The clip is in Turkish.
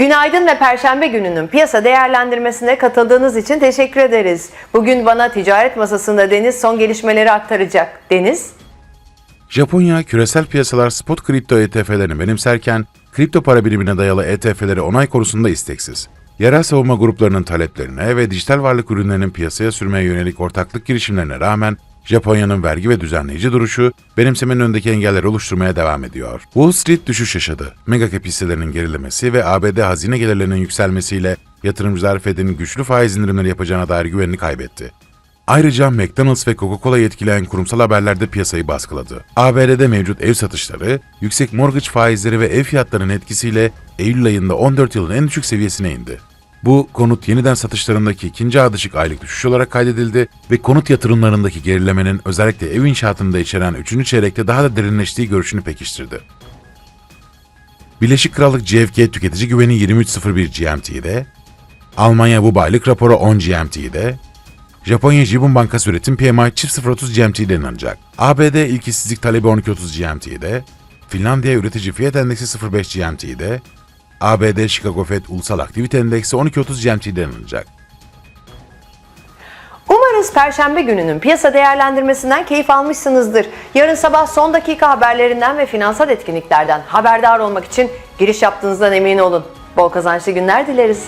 Günaydın ve Perşembe gününün piyasa değerlendirmesine katıldığınız için teşekkür ederiz. Bugün bana ticaret masasında Deniz son gelişmeleri aktaracak. Deniz? Japonya küresel piyasalar spot kripto ETF'lerini benimserken kripto para birimine dayalı ETF'leri onay konusunda isteksiz. Yerel savunma gruplarının taleplerine ve dijital varlık ürünlerinin piyasaya sürmeye yönelik ortaklık girişimlerine rağmen Japonya'nın vergi ve düzenleyici duruşu benimsemenin önündeki engelleri oluşturmaya devam ediyor. Wall Street düşüş yaşadı. Mega cap hisselerinin gerilemesi ve ABD hazine gelirlerinin yükselmesiyle yatırımcılar Fed'in güçlü faiz indirimleri yapacağına dair güvenini kaybetti. Ayrıca McDonald's ve Coca-Cola'yı etkileyen kurumsal haberler de piyasayı baskıladı. ABD'de mevcut ev satışları, yüksek mortgage faizleri ve ev fiyatlarının etkisiyle Eylül ayında 14 yılın en düşük seviyesine indi. Bu konut yeniden satışlarındaki ikinci ardışık aylık düşüş olarak kaydedildi ve konut yatırımlarındaki gerilemenin özellikle ev inşaatında içeren 3. çeyrekte daha da derinleştiği görüşünü pekiştirdi. Birleşik Krallık GFK tüketici güveni 23.01 GMT'de, Almanya bu aylık raporu 10 GMT'de, Japonya Jibun Bankası üretim PMI çift 0.30 GMT'de inanacak. ABD ilk işsizlik talebi 12.30 GMT'de, Finlandiya üretici fiyat endeksi 0.5 GMT'de, ABD Chicago Fed Ulusal Aktivite Endeksi 12.30 GMT'de inanacak. Umarız Perşembe gününün piyasa değerlendirmesinden keyif almışsınızdır. Yarın sabah son dakika haberlerinden ve finansal etkinliklerden haberdar olmak için giriş yaptığınızdan emin olun. Bol kazançlı günler dileriz.